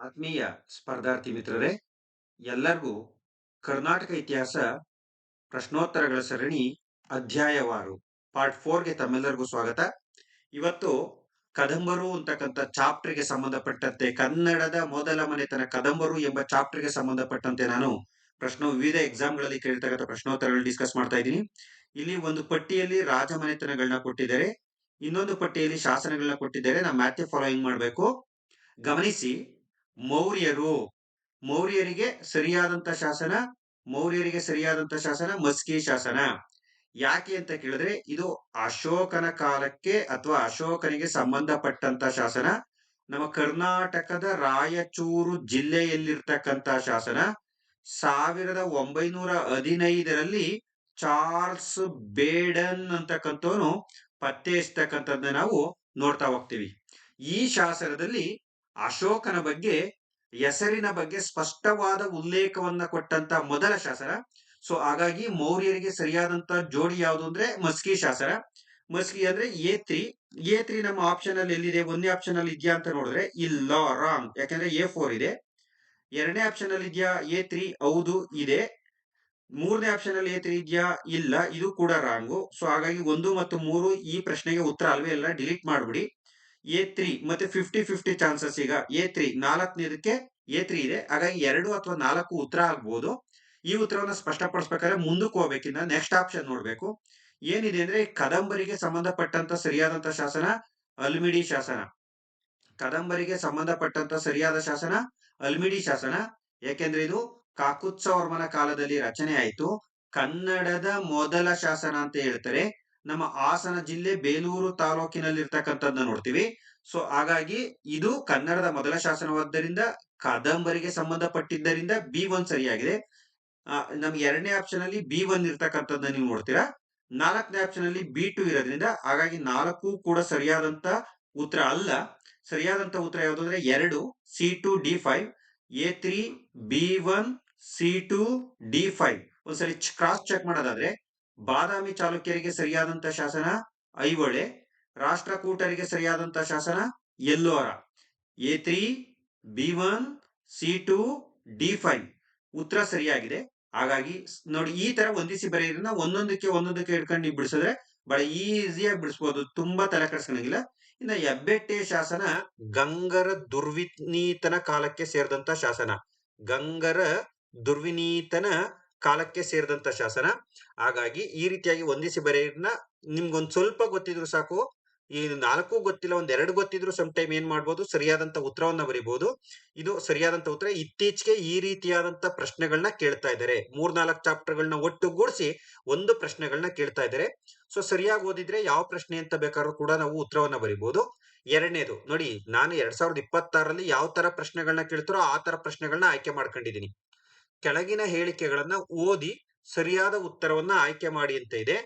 ಆತ್ಮೀಯ ಸ್ಪರ್ಧಾರ್ಥಿ ಮಿತ್ರರೇ, ಎಲ್ಲರಿಗೂ ಕರ್ನಾಟಕ ಇತಿಹಾಸ ಪ್ರಶ್ನೋತ್ತರಗಳ ಸರಣಿ ಅಧ್ಯಾಯವಾರು ಪಾರ್ಟ್ ಫೋರ್ಗೆ ತಮ್ಮೆಲ್ಲರಿಗೂ ಸ್ವಾಗತ. ಇವತ್ತು ಕದಂಬರು ಅಂತಕ್ಕಂಥ ಚಾಪ್ಟರ್ಗೆ ಸಂಬಂಧಪಟ್ಟಂತೆ ಕನ್ನಡದ ಮೊದಲ ಮನೆತನ ಕದಂಬರು ಎಂಬ ಚಾಪ್ಟರ್ಗೆ ಸಂಬಂಧಪಟ್ಟಂತೆ ನಾನು ಪ್ರಶ್ನೆ, ವಿವಿಧ ಎಕ್ಸಾಮ್ಗಳಲ್ಲಿ ಕೇಳಿರ್ತಕ್ಕಂಥ ಪ್ರಶ್ನೋತ್ತರಗಳು ಡಿಸ್ಕಸ್ ಮಾಡ್ತಾ ಇದ್ದೀನಿ. ಇಲ್ಲಿ ಒಂದು ಪಟ್ಟಿಯಲ್ಲಿ ರಾಜ ಮನೆತನಗಳನ್ನ ಕೊಟ್ಟಿದ್ದಾರೆ, ಇನ್ನೊಂದು ಪಟ್ಟಿಯಲ್ಲಿ ಶಾಸನಗಳನ್ನ ಕೊಟ್ಟಿದ್ದಾರೆ. ನಾವು ಮ್ಯಾಥೆ ಫಾಲೋಯಿಂಗ್ ಮಾಡಬೇಕು? ಗಮನಿಸಿ ಮೌರ್ಯರು, ಮೌರ್ಯರಿಗೆ ಸರಿಯಾದಂತ ಶಾಸನ, ಮೌರ್ಯರಿಗೆ ಸರಿಯಾದಂತ ಶಾಸನ, ಮಸ್ಕಿ ಶಾಸನ. ಯಾಕೆ ಅಂತ ಕೇಳಿದ್ರೆ, ಇದು ಅಶೋಕನ ಕಾಲಕ್ಕೆ ಅಥವಾ ಅಶೋಕನಿಗೆ ಸಂಬಂಧಪಟ್ಟಂತ ಶಾಸನ. ನಮ್ಮ ಕರ್ನಾಟಕದ ರಾಯಚೂರು ಜಿಲ್ಲೆಯಲ್ಲಿರ್ತಕ್ಕಂತ ಶಾಸನ. ಸಾವಿರದ ಒಂಬೈನೂರ ಹದಿನೈದರಲ್ಲಿ ಚಾರ್ಲ್ಸ್ ಬೇಡನ್ ಅಂತಕ್ಕಂಥವನು ಪತ್ತೆ ಹಚ್ಚತಕ್ಕಂಥದ್ದನ್ನ ನಾವು ನೋಡ್ತಾ ಹೋಗ್ತೀವಿ. ಈ ಶಾಸನದಲ್ಲಿ ಅಶೋಕನ ಬಗ್ಗೆ, ಹೆಸರಿನ ಬಗ್ಗೆ ಸ್ಪಷ್ಟವಾದ ಉಲ್ಲೇಖವನ್ನ ಕೊಟ್ಟಂತ ಮೊದಲ ಶಾಸನ. ಸೊ ಹಾಗಾಗಿ ಮೌರ್ಯರಿಗೆ ಸರಿಯಾದಂತ ಜೋಡಿ ಯಾವುದು ಅಂದ್ರೆ ಮಸ್ಕಿ ಶಾಸನ. ಮಸ್ಕಿ ಅಂದ್ರೆ ಎ ತ್ರೀ. ಎ ತ್ರೀ ನಮ್ಮ ಆಪ್ಷನ್ ಅಲ್ಲಿ ಎಲ್ಲಿದೆ? ಒಂದನೇ ಆಪ್ಷನ್ ಅಲ್ಲಿ ಇದೆಯಾ ಅಂತ ನೋಡಿದ್ರೆ ಇಲ್ಲ ರಾಂಗ್ ಯಾಕಂದ್ರೆ ಎ ಫೋರ್ ಇದೆ. ಎರಡನೇ ಆಪ್ಷನ್ ಅಲ್ಲಿ ಇದೆಯಾ? A three. ಹೌದು, ಇದೆ. ಮೂರನೇ ಆಪ್ಷನ್ ಅಲ್ಲಿ ಎ ತ್ರೀ ಇದೆಯಾ? ಇಲ್ಲ, ಇದು ಕೂಡ ರಾಂಗು ಸೊ ಹಾಗಾಗಿ ಒಂದು ಮತ್ತು ಮೂರು ಈ ಪ್ರಶ್ನೆಗೆ ಉತ್ತರ ಅಲ್ವೇ? ಇಲ್ಲ ಡಿಲೀಟ್ ಮಾಡ್ಬಿಡಿ. ಎ ತ್ರೀ ಮತ್ತೆ ಫಿಫ್ಟಿ ಫಿಫ್ಟಿ ಚಾನ್ಸಸ್ ಈಗ ಎ ತ್ರೀ ನಾಲ್ಕನೇದಕ್ಕೆ ಎ ತ್ರೀ ಇದೆ. ಹಾಗಾಗಿ ಎರಡು ಅಥವಾ ನಾಲ್ಕು ಉತ್ತರ ಆಗ್ಬೋದು. ಈ ಉತ್ತರವನ್ನು ಸ್ಪಷ್ಟಪಡಿಸ್ಬೇಕಾದ್ರೆ ಮುಂದಕ್ಕೆ ಹೋಗ್ಬೇಕಿಂದ ನೆಕ್ಸ್ಟ್ ಆಪ್ಷನ್ ನೋಡ್ಬೇಕು. ಏನಿದೆ ಅಂದ್ರೆ ಕದಂಬರಿಗೆ ಸಂಬಂಧಪಟ್ಟಂತ ಸರಿಯಾದಂತ ಶಾಸನ ಅಲ್ಮಿಡಿ ಶಾಸನ. ಕದಂಬರಿಗೆ ಸಂಬಂಧಪಟ್ಟಂತ ಸರಿಯಾದ ಶಾಸನ ಅಲ್ಮಿಡಿ ಶಾಸನ. ಯಾಕೆಂದ್ರೆ ಇದು ಕಾಕುತ್ಸವರ್ಮನ ಕಾಲದಲ್ಲಿ ರಚನೆ ಆಯಿತು. ಕನ್ನಡದ ಮೊದಲ ಶಾಸನ ಅಂತ ಹೇಳ್ತಾರೆ. ನಮ್ಮ ಹಾಸನ ಜಿಲ್ಲೆ ಬೇಲೂರು ತಾಲೂಕಿನಲ್ಲಿರ್ತಕ್ಕಂಥದ್ದನ್ನ ನೋಡ್ತೀವಿ. ಸೊ ಹಾಗಾಗಿ ಇದು ಕನ್ನಡದ ಮೊದಲ ಶಾಸನವಾದ್ದರಿಂದ ಕಾದಂಬರಿಗೆ ಸಂಬಂಧಪಟ್ಟಿದ್ದರಿಂದ ಬಿ ಒನ್ ಸರಿಯಾಗಿದೆ. ನಮ್ಗೆ ಎರಡನೇ ಆಪ್ಷನ್ ಅಲ್ಲಿ ಬಿ ಒನ್ ಇರ್ತಕ್ಕಂಥದ್ದನ್ನ ನೀವು ನೋಡ್ತೀರಾ? ನಾಲ್ಕನೇ ಆಪ್ಷನ್ ಅಲ್ಲಿ ಬಿ ಟು ಇರೋದ್ರಿಂದ ಹಾಗಾಗಿ ನಾಲ್ಕು ಕೂಡ ಸರಿಯಾದಂತ ಉತ್ತರ ಅಲ್ಲ. ಸರಿಯಾದಂತ ಉತ್ತರ ಯಾವುದು ಅಂದ್ರೆ ಎರಡು, C two, D five, A three, B one, C two, D five. ಒಂದ್ಸರಿ ಕ್ರಾಸ್ ಚೆಕ್ ಮಾಡೋದಾದ್ರೆ ಬಾದಾಮಿ ಚಾಲುಕ್ಯರಿಗೆ ಸರಿಯಾದಂತ ಶಾಸನ ಐಹೊಳೆ ರಾಷ್ಟ್ರಕೂಟರಿಗೆ ಸರಿಯಾದಂತ ಶಾಸನ Ellora. A three B one C two D five ಉತ್ತರ ಸರಿಯಾಗಿದೆ. ಹಾಗಾಗಿ ನೋಡಿ ಈ ತರ ಒಂದಿಸಿ ಬರೆಯೋದ್ರಿಂದ ಒಂದೊಂದಕ್ಕೆ ಒಂದೊಂದಕ್ಕೆ ಹಿಡ್ಕೊಂಡು ನೀವು ಬಿಡಿಸಿದ್ರೆ ಬಹಳ ಈಸಿಯಾಗಿ ಬಿಡಿಸ್ಬೋದು. ತುಂಬಾ ತಲೆ ಕೆಡಿಸ್ಕೊಳಂಗಿಲ್ಲ ಇನ್ನ ಹೆಬ್ಬೆಟ್ಟೆ ಶಾಸನ ಗಂಗರ ದುರ್ವಿನೀತನ ಕಾಲಕ್ಕೆ ಸೇರಿದಂತ ಶಾಸನ. ಗಂಗರ ದುರ್ವಿನೀತನ ಕಾಲಕ್ಕೆ ಸೇರಿದಂತ ಶಾಸನ. ಹಾಗಾಗಿ ಈ ರೀತಿಯಾಗಿ ಹೊಂದಿಸಿ ಬರೆಯನ್ನ ನಿಮ್ಗೊಂದ್ ಸ್ವಲ್ಪ ಗೊತ್ತಿದ್ರು ಸಾಕು. ಈ ನಾಲ್ಕು ಗೊತ್ತಿಲ್ಲ, ಒಂದ್ ಎರಡು ಗೊತ್ತಿದ್ರು ಸಮ್ ಟೈಮ್ ಏನ್ ಮಾಡ್ಬೋದು? ಸರಿಯಾದಂತ ಉತ್ತರವನ್ನ ಬರಿಬಹುದು ಇದು ಸರಿಯಾದಂತ ಉತ್ತರ ಇತ್ತೀಚೆಗೆ ಈ ರೀತಿಯಾದಂತ ಪ್ರಶ್ನೆಗಳನ್ನ ಕೇಳ್ತಾ ಇದ್ದಾರೆ. ಮೂರ್ನಾಲ್ಕು ಚಾಪ್ಟರ್ಗಳನ್ನ ಒಟ್ಟುಗೂಡಿಸಿ ಒಂದು ಪ್ರಶ್ನೆಗಳನ್ನ ಕೇಳ್ತಾ ಇದ್ದಾರೆ. ಸೊ ಸರಿಯಾಗಿ ಓದಿದ್ರೆ ಯಾವ ಪ್ರಶ್ನೆ ಅಂತ ಬೇಕಾದ್ರೂ ಕೂಡ ನಾವು ಉತ್ತರವನ್ನ ಬರಿಬಹುದು ಎರಡನೇದು, ನೋಡಿ, ನಾನು ಎರಡ್ ಸಾವಿರದ ಇಪ್ಪತ್ತಾರಲ್ಲಿ ಯಾವ ತರ ಪ್ರಶ್ನೆಗಳನ್ನ ಕೇಳ್ತಾರೋ ಆ ತರ ಪ್ರಶ್ನೆಗಳನ್ನ ಆಯ್ಕೆ ಮಾಡ್ಕೊಂಡಿದೀನಿ ಕೆಳಗಿನ ಹೇಳಿಕೆಗಳನ್ನ ಓದಿ ಸರಿಯಾದ ಉತ್ತರವನ್ನ ಆಯ್ಕೆ ಮಾಡಿ ಅಂತ ಇದೆ.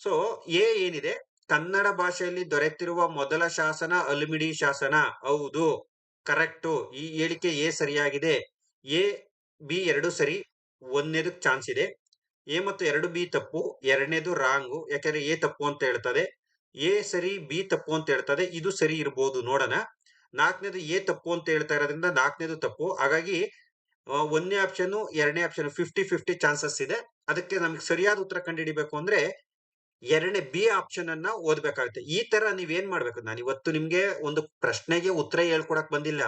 ಸೊ ಎ ಏನಿದೆ? ಕನ್ನಡ ಭಾಷೆಯಲ್ಲಿ ದೊರೆತಿರುವ ಮೊದಲ ಶಾಸನ ಅಲ್ಮಿಡಿ ಶಾಸನ. ಹೌದು. ಕರೆಕ್ಟು ಈ ಹೇಳಿಕೆ ಎ ಸರಿಯಾಗಿದೆ. ಎ ಬಿ ಎರಡು ಸರಿ ಒಂದನೇದು ಚಾನ್ಸ್ ಇದೆ. ಎ ಮತ್ತು ಎರಡು ಬಿ ತಪ್ಪು, ಎರಡನೇದು ರಾಂಗು ಯಾಕಂದ್ರೆ ಎ ತಪ್ಪು ಅಂತ ಹೇಳ್ತದೆ. ಎ ಸರಿ ಬಿ ತಪ್ಪು ಅಂತ ಹೇಳ್ತದೆ. ಇದು ಸರಿ ಇರ್ಬೋದು ನೋಡೋಣ. ನಾಲ್ಕನೇದು ಎ ತಪ್ಪು ಅಂತ ಹೇಳ್ತಾ ಇರೋದ್ರಿಂದ ನಾಲ್ಕನೇದು ತಪ್ಪು. ಹಾಗಾಗಿ ಒಂದನೇ ಆಪ್ಷನ್ ಎರಡನೇ ಆಪ್ಷನ್ ಫಿಫ್ಟಿ ಫಿಫ್ಟಿ ಚಾನ್ಸಸ್ ಇದೆ. ಅದಕ್ಕೆ ನಮಗೆ ಸರಿಯಾದ ಉತ್ತರ ಕಂಡುಹಿಡಿಬೇಕು ಅಂದ್ರೆ ಎರಡನೇ ಬಿ ಆಪ್ಷನ್ ಅನ್ನ ಓದ್ಬೇಕಾಗುತ್ತೆ. ಈ ತರ ನೀವೇನ್ ಮಾಡ್ಬೇಕು? ನಾನು ಇವತ್ತು ನಿಮ್ಗೆ ಒಂದು ಪ್ರಶ್ನೆಗೆ ಉತ್ತರ ಹೇಳ್ಕೊಡಕ್ ಬಂದಿಲ್ಲ.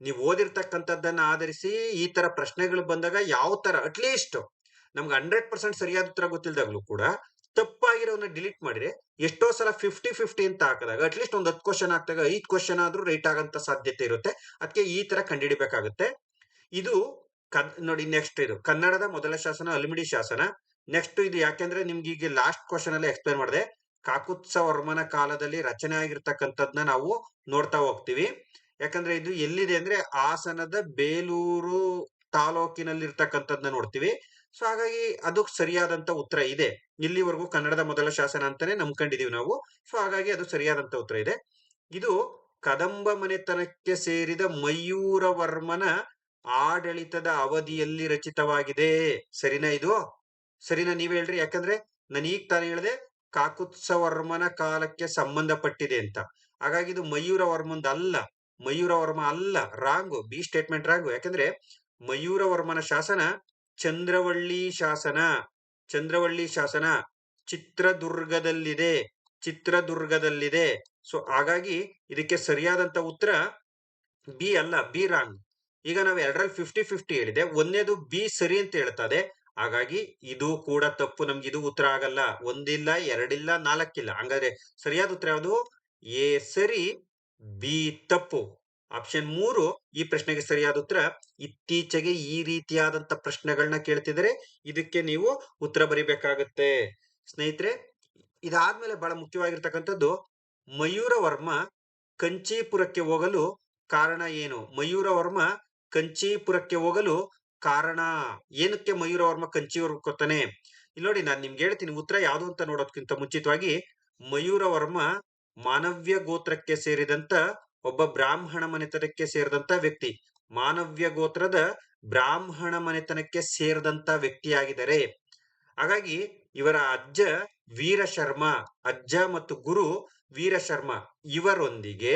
ನೀವು ಓದಿರ್ತಕ್ಕಂಥದ್ದನ್ನ ಆಧರಿಸಿ ಈ ತರ ಪ್ರಶ್ನೆಗಳು ಬಂದಾಗ ಯಾವ ತರ ಅಟ್ಲೀಸ್ಟ್ ನಮ್ಗೆ ಹಂಡ್ರೆಡ್ ಪರ್ಸೆಂಟ್ ಸರಿಯಾದ ಉತ್ತರ ಗೊತ್ತಿಲ್ದಾಗ್ಲೂ ಕೂಡ ತಪ್ಪಾಗಿರೋನ್ನ ಡಿಲೀಟ್ ಮಾಡಿದ್ರೆ ಎಷ್ಟೋ ಸಲ ಫಿಫ್ಟಿ ಫಿಫ್ಟಿ ಅಂತ ಹಾಕಿದಾಗ ಅಟ್ಲೀಸ್ಟ್ ಒಂದು ಹತ್ತು ಕ್ವಶನ್ ಹಾಕಿದಾಗ ಐದು ಕ್ವಶನ್ ಆದ್ರೂ ರೈಟ್ ಆಗಂತ ಸಾಧ್ಯತೆ ಇರುತ್ತೆ. ಅದಕ್ಕೆ ಈ ತರ ಕಂಡುಹಿಡಿಬೇಕಾಗುತ್ತೆ. ಇದು ನೋಡಿ ನೆಕ್ಸ್ಟ್ ಇದು. ಕನ್ನಡದ ಮೊದಲ ಶಾಸನ ಅಲ್ಮಿಡಿ ಶಾಸನ. ನೆಕ್ಸ್ಟ್ ಇದು ಯಾಕೆಂದ್ರೆ ನಿಮ್ಗೆ ಈಗ ಲಾಸ್ಟ್ ಕ್ವಶನ್ ಅಲ್ಲಿ ಎಕ್ಸ್ಪ್ಲೇನ್ ಮಾಡಿದೆ. ಕಾಕುತ್ಸವರ್ಮನ ಕಾಲದಲ್ಲಿ ರಚನೆ ಆಗಿರ್ತಕ್ಕಂಥದ್ನ ನಾವು ನೋಡ್ತಾ ಹೋಗ್ತೀವಿ. ಯಾಕಂದ್ರೆ ಇದು ಎಲ್ಲಿದೆ ಅಂದ್ರೆ ಹಾಸನದ ಬೇಲೂರು ತಾಲೂಕಿನಲ್ಲಿ ಇರ್ತಕ್ಕಂಥದ್ನ ನೋಡ್ತೀವಿ. ಸೊ ಹಾಗಾಗಿ ಅದು ಸರಿಯಾದಂತ ಉತ್ತರ ಇದೆ. ಇಲ್ಲಿವರೆಗೂ ಕನ್ನಡದ ಮೊದಲ ಶಾಸನ ಅಂತಾನೆ ನಂಬ್ಕೊಂಡಿದೀವಿ ನಾವು. ಸೊ ಹಾಗಾಗಿ ಅದು ಸರಿಯಾದಂತ ಉತ್ತರ ಇದೆ. ಇದು ಕದಂಬ ಮನೆತನಕ್ಕೆ ಸೇರಿದ ಮಯೂರವರ್ಮನ ಆಡಳಿತದ ಅವಧಿಯಲ್ಲಿ ರಚಿತವಾಗಿದೆ. ಸರಿನಾ ಇದು? ಸರಿನಾ ನೀವ್ ಹೇಳ್ರಿ. ಯಾಕಂದ್ರೆ ನಾನು ಈಗ ತಾನೇ ಹೇಳಿದೆ ಕಾಕುತ್ಸವರ್ಮನ ಕಾಲಕ್ಕೆ ಸಂಬಂಧಪಟ್ಟಿದೆ ಅಂತ. ಹಾಗಾಗಿ ಇದು ಮಯೂರ ವರ್ಮಂದ ಅಲ್ಲ. ಮಯೂರ ವರ್ಮ ಅಲ್ಲ. Wrong, B statement wrong. ಯಾಕಂದ್ರೆ ಮಯೂರವರ್ಮನ ಶಾಸನ ಚಂದ್ರವಳ್ಳಿ ಶಾಸನ. ಚಂದ್ರವಳ್ಳಿ ಶಾಸನ ಚಿತ್ರದುರ್ಗದಲ್ಲಿದೆ. ಚಿತ್ರದುರ್ಗದಲ್ಲಿದೆ. ಸೊ ಹಾಗಾಗಿ ಇದಕ್ಕೆ ಸರಿಯಾದಂತ ಉತ್ತರ ಬಿ ಅಲ್ಲ. B wrong. ಈಗ ನಾವು ಎರಡರಲ್ಲಿ ಫಿಫ್ಟಿ ಫಿಫ್ಟಿ ಹೇಳಿದೆ. ಒಂದೇದು ಬಿ ಸರಿ ಅಂತ ಹೇಳ್ತದೆ. ಹಾಗಾಗಿ ಇದು ಕೂಡ ತಪ್ಪು. ನಮ್ಗೆ ಇದು ಉತ್ತರ ಆಗಲ್ಲ. ಒಂದಿಲ್ಲ, ಎರಡಿಲ್ಲ, ನಾಲ್ಕಿಲ್ಲ. ಹಂಗಾದ್ರೆ ಸರಿಯಾದ ಉತ್ತರ ಯಾವುದು? ಎ ಸರಿ, ಬಿ ತಪ್ಪು. ಆಪ್ಷನ್ ಮೂರು, ಈ ಪ್ರಶ್ನೆಗೆ ಸರಿಯಾದ ಉತ್ತರ ಇತ್ತೀಚೆಗೆ ಈ ರೀತಿಯಾದಂತ ಪ್ರಶ್ನೆಗಳನ್ನ ಕೇಳ್ತಿದ್ರೆ ಇದಕ್ಕೆ ನೀವು ಉತ್ತರ ಬರಿಬೇಕಾಗತ್ತೆ. ಸ್ನೇಹಿತರೆ, ಇದಾದ್ಮೇಲೆ ಬಹಳ ಮುಖ್ಯವಾಗಿರ್ತಕ್ಕಂಥದ್ದು ಮಯೂರವರ್ಮ ಕಂಚೀಪುರಕ್ಕೆ ಹೋಗಲು ಕಾರಣ ಏನು? ಮಯೂರವರ್ಮ ಕಂಚೀಪುರಕ್ಕೆ ಹೋಗಲು ಕಾರಣ ಏನಕ್ಕೆ ಮಯೂರವರ್ಮ ಕಂಚಿವರ್ಮ ಹೋಗ್ತಾನೆ? ಇಲ್ಲಿ ನೋಡಿ, ನಾನು ನಿಮ್ಗೆ ಹೇಳ್ತೀನಿ, ಉತ್ತರ ಯಾವುದು ಅಂತ ನೋಡೋದಕ್ಕಿಂತ ಮುಂಚಿತವಾಗಿ ಮಯೂರವರ್ಮ ಮಾನವ್ಯ ಗೋತ್ರಕ್ಕೆ ಸೇರಿದಂತ ಒಬ್ಬ ಬ್ರಾಹ್ಮಣ ಮನೆತನಕ್ಕೆ ಸೇರಿದಂತ ವ್ಯಕ್ತಿ. ಮಾನವ್ಯ ಗೋತ್ರದ ಬ್ರಾಹ್ಮಣ ಮನೆತನಕ್ಕೆ ಸೇರಿದಂತ ವ್ಯಕ್ತಿಯಾಗಿದ್ದಾರೆ. ಹಾಗಾಗಿ ಇವರ ಅಜ್ಜ ವೀರಶರ್ಮ, ಅಜ್ಜ ಮತ್ತು ಗುರು ವೀರಶರ್ಮ ಇವರೊಂದಿಗೆ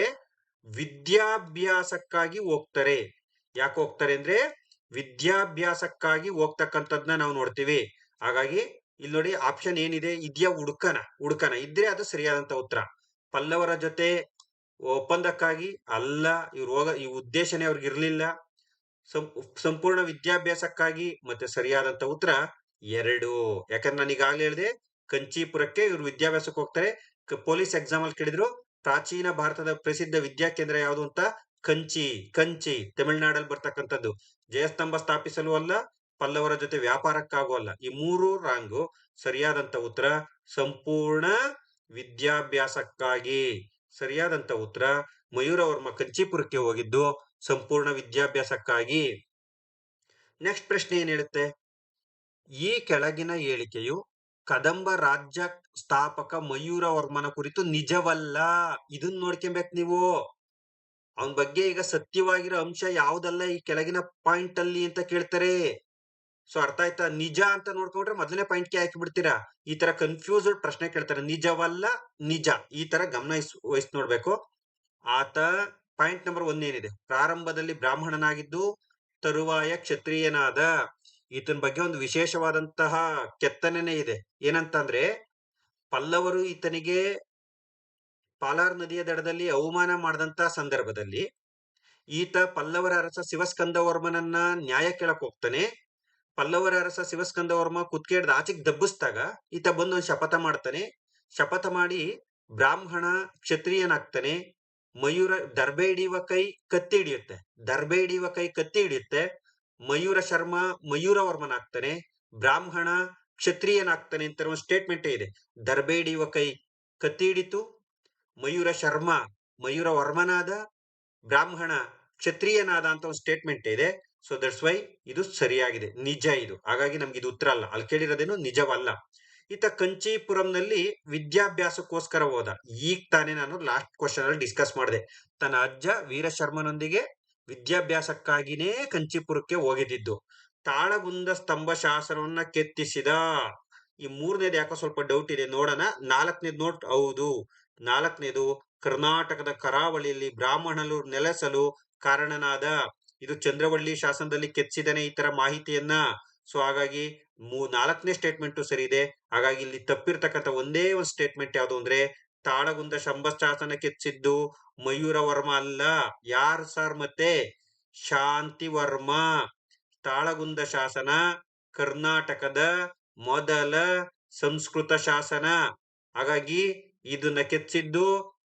ವಿದ್ಯಾಭ್ಯಾಸಕ್ಕಾಗಿ ಹೋಗ್ತಾರೆ. ಯಾಕೆ ಹೋಗ್ತಾರೆ ಅಂದ್ರೆ ವಿದ್ಯಾಭ್ಯಾಸಕ್ಕಾಗಿ ಹೋಗ್ತಕ್ಕಂಥದ್ನ ನಾವು ನೋಡ್ತೀವಿ. ಹಾಗಾಗಿ ಇಲ್ಲಿ ನೋಡಿ ಆಪ್ಷನ್ ಏನಿದೆ? ಇದೆಯಾ ಹುಡುಕನ? ಹುಡುಕನ. ಇದ್ರೆ ಅದು ಸರಿಯಾದಂತ ಉತ್ತರ. ಪಲ್ಲವರ ಜೊತೆ ಒಪ್ಪಂದಕ್ಕಾಗಿ ಅಲ್ಲ ಇವ್ರು ಹೋಗ ಈ ಉದ್ದೇಶನೇ ಅವ್ರಿಗೆ ಇರಲಿಲ್ಲ. ಸಂಪೂರ್ಣ ವಿದ್ಯಾಭ್ಯಾಸಕ್ಕಾಗಿ ಮತ್ತೆ ಸರಿಯಾದಂತ ಉತ್ತರ ಎರಡು. ಯಾಕಂದ್ರೆ ನಾನು ಈಗಾಗಲೇ ಹೇಳಿದೆ, ಕಂಚೀಪುರಕ್ಕೆ ಇವ್ರು ವಿದ್ಯಾಭ್ಯಾಸಕ್ಕೆ ಹೋಗ್ತಾರೆ. ಪೊಲೀಸ್ ಎಕ್ಸಾಮ್ ಅಲ್ಲಿ ಕೇಳಿದ್ರು, ಪ್ರಾಚೀನ ಭಾರತದ ಪ್ರಸಿದ್ಧ ವಿದ್ಯಾ ಕೇಂದ್ರ ಯಾವುದು ಅಂತ ಕಂಚಿ ಕಂಚಿ, ತಮಿಳುನಾಡಲ್ಲಿ ಬರ್ತಕ್ಕಂಥದ್ದು. ಜಯಸ್ತಂಭ ಸ್ಥಾಪಿಸಲು ಅಲ್ಲ, ಪಲ್ಲವರ ಜೊತೆ ವ್ಯಾಪಾರಕ್ಕಾಗೂ ಅಲ್ಲ. ಈ ಮೂರು ರಾಂಗು ಸರಿಯಾದಂತ ಉತ್ತರ, ಸಂಪೂರ್ಣ ವಿದ್ಯಾಭ್ಯಾಸಕ್ಕಾಗಿ. ಸರಿಯಾದಂತ ಉತ್ತರ, ಮಯೂರವರ್ಮ ಕಂಚಿಪುರಕ್ಕೆ ಹೋಗಿದ್ದು, ಸಂಪೂರ್ಣ ವಿದ್ಯಾಭ್ಯಾಸಕ್ಕಾಗಿ. ನೆಕ್ಸ್ಟ್ ಪ್ರಶ್ನೆ ಏನ್ ಹೇಳುತ್ತೆ? ಈ ಕೆಳಗಿನ ಹೇಳಿಕೆಯು ಕದಂಬ ರಾಜ್ಯ ಸ್ಥಾಪಕ ಮಯೂರವರ್ಮನ ಕುರಿತು ನಿಜವಲ್ಲ. ಇದನ್ನ ನೋಡ್ಕೊಬೇಕು ನೀವು. ಅವನ ಬಗ್ಗೆ ಈಗ ಸತ್ಯವಾಗಿರೋ ಅಂಶ ಯಾವ್ದಲ್ಲ ಈ ಕೆಳಗಿನ ಪಾಯಿಂಟ್ ಅಲ್ಲಿ ಅಂತ ಕೇಳ್ತಾರೆ. ಸೊ ಅರ್ಥ ಆಯ್ತಾ? ನಿಜ ಅಂತ ನೋಡ್ಕೊಂಡ್ರೆ ಮೊದಲನೇ ಪಾಯಿಂಟ್ಗೆ ಹಾಕಿ ಬಿಡ್ತೀರಾ? ಈ ತರ ಕನ್ಫ್ಯೂಸ್ಡ್ ಪ್ರಶ್ನೆ ಕೇಳ್ತಾರೆ. ನಿಜವಲ್ಲ, ನಿಜ. ಈ ತರ ಗಮನ ವಹಿಸ್ ನೋಡ್ಬೇಕು. ಆತ ಪಾಯಿಂಟ್ ನಂಬರ್ ಒಂದ್ ಏನಿದೆ? ಪ್ರಾರಂಭದಲ್ಲಿ ಬ್ರಾಹ್ಮಣನಾಗಿದ್ದು ತರುವಾಯ ಕ್ಷತ್ರಿಯನಾದ. ಈತನ ಬಗ್ಗೆ ಒಂದು ವಿಶೇಷವಾದಂತಹ ಕೆತ್ತನೆನೇ ಇದೆ. ಏನಂತಂದ್ರೆ, ಪಲ್ಲವರು ಈತನಿಗೆ ಪಾಲಾರ್ ನದಿಯ ದಡದಲ್ಲಿ ಅವಮಾನ ಮಾಡಿದಂತ ಸಂದರ್ಭದಲ್ಲಿ ಈತ ಪಲ್ಲವರ ಅರಸ ಶಿವಸ್ಕಂದವರ್ಮನನ್ನ ನ್ಯಾಯ ಕೇಳಕ್ ಹೋಗ್ತಾನೆ. ಪಲ್ಲವರ ಅರಸ ಶಿವಸ್ಕಂದವರ್ಮ ಕುತ್ಕೇಡ್ದ ಆಚೆಗೆ ದಬ್ಬಿಸ್ದಾಗ ಈತ ಬಂದು ಒಂದು ಶಪಥ ಮಾಡ್ತಾನೆ. ಶಪಥ ಮಾಡಿ ಬ್ರಾಹ್ಮಣ ಕ್ಷತ್ರಿಯನಾಗ್ತಾನೆ. ಮಯೂರ ದರ್ಬೆ ಹಿಡಿಯುವ ಕೈ ಕತ್ತಿ ಹಿಡಿಯುತ್ತೆ. ದರ್ಬೆ ಹಿಡಿಯುವ ಕೈ ಕತ್ತಿ ಹಿಡಿಯುತ್ತೆ. ಮಯೂರ ಶರ್ಮ ಮಯೂರವರ್ಮನಾಗ್ತಾನೆ ಬ್ರಾಹ್ಮಣ ಕ್ಷತ್ರಿಯನಾಗ್ತಾನೆ ಅಂತ ಒಂದು ಸ್ಟೇಟ್ಮೆಂಟ್ ಇದೆ. ದರ್ಬೆ ಹಿಡಿಯುವ ಕೈ ಕತ್ತಿ ಹಿಡಿತು. ಮಯೂರ ಶರ್ಮ, ಮಯೂರ ವರ್ಮನಾದ ಬ್ರಾಹ್ಮಣ ಕ್ಷತ್ರಿಯನಾದ ಅಂತ ಒಂದು ಸ್ಟೇಟ್ಮೆಂಟ್ ಇದೆ. ಸೊ ದಟ್ಸ್ ವೈ ಇದು ಸರಿಯಾಗಿದೆ. ನಿಜ ಇದು. ಹಾಗಾಗಿ ನಮ್ಗೆ ಇದು ಉತ್ತರ ಅಲ್ಲ. ಅಲ್ಲಿ ಕೇಳಿರೋದೇನು ನಿಜವಲ್ಲ. ಈತ ಕಂಚೀಪುರಂನಲ್ಲಿ ವಿದ್ಯಾಭ್ಯಾಸಕ್ಕೋಸ್ಕರ ಹೋದ. ಈಗ ತಾನೇ ನಾನು ಲಾಸ್ಟ್ ಕ್ವಶನ್ ಅಲ್ಲಿ ಡಿಸ್ಕಸ್ ಮಾಡಿದೆ. ತನ್ನ ಅಜ್ಜ ವೀರಶರ್ಮನೊಂದಿಗೆ ವಿದ್ಯಾಭ್ಯಾಸಕ್ಕಾಗಿನೇ ಕಂಚೀಪುರಕ್ಕೆ ಹೋಗಿದ್ದಿದ್ದು ತಾಳಗುಂದ ಸ್ತಂಭ ಶಾಸನವನ್ನ ಕೆತ್ತಿಸಿದ. ಈ ಮೂರನೇದು ಯಾಕೋ ಸ್ವಲ್ಪ ಡೌಟ್ ಇದೆ. ನೋಡೋಣ. ನಾಲ್ಕನೇದು ನೋಟ್ ಹೌದು. ನಾಲ್ಕನೇದು ಕರ್ನಾಟಕದ ಕರಾವಳಿಯಲ್ಲಿ ಬ್ರಾಹ್ಮಣರು ನೆಲೆಸಲು ಕಾರಣನಾದ ಇದು ಚಂದ್ರವಳ್ಳಿ ಶಾಸನದಲ್ಲಿ ಕೆತ್ತಿದನೇ ಈ ತರ ಮಾಹಿತಿಯನ್ನ. ಸೊ ಹಾಗಾಗಿ ಮೂ, ನಾಲ್ಕನೇ ಸ್ಟೇಟ್ಮೆಂಟ್ ಸರಿ ಇದೆ. ಹಾಗಾಗಿ ಇಲ್ಲಿ ತಪ್ಪಿರ್ತಕ್ಕಂಥ ಒಂದೇ ಒಂದು ಸ್ಟೇಟ್ಮೆಂಟ್ ಯಾವುದು ಅಂದ್ರೆ ತಾಳಗುಂದ ಶಂಭ ಶಾಸನ ಕೆತ್ತಿಸಿದ್ದು ಮಯೂರ ವರ್ಮ ಅಲ್ಲ. ಯಾರು ಸರ್ ಮತ್ತೆ? ಶಾಂತಿ ವರ್ಮ ತಾಳಗುಂದ ಶಾಸನ ಕರ್ನಾಟಕದ ಮೊದಲ ಸಂಸ್ಕೃತ ಶಾಸನ. ಹಾಗಾಗಿ ಇದನ್ನ ಕೆತ್ತಿದ್ದು